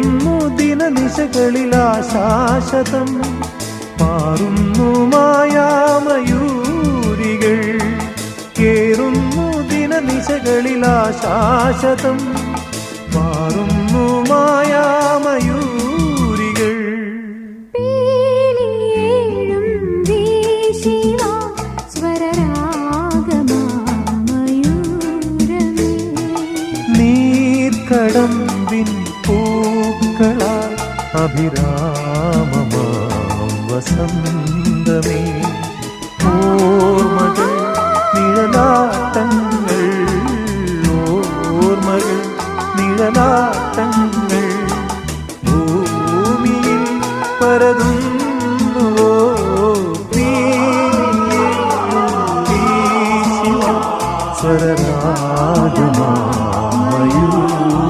കേറുന്നു ദിനനിശകളിൽ ആശാശതം മാറുന്നു മായാമയൂരികൾ. കേറുന്നു ദിനനിശകളിൽ ആശാശതം മാറുന്നു മായാമയൂരികൾ പൂക്കളാ അഭിരാമമാം വസന്തമേ ഓർമ്മകൾ നിഴലാട്ടങ്ങൾ ഓർമ്മകൾ നിഴലാട്ടങ്ങൾ ഭൂമിയിൽ പരതുന്നുവോ സ്വരരാജമാ മയൂർ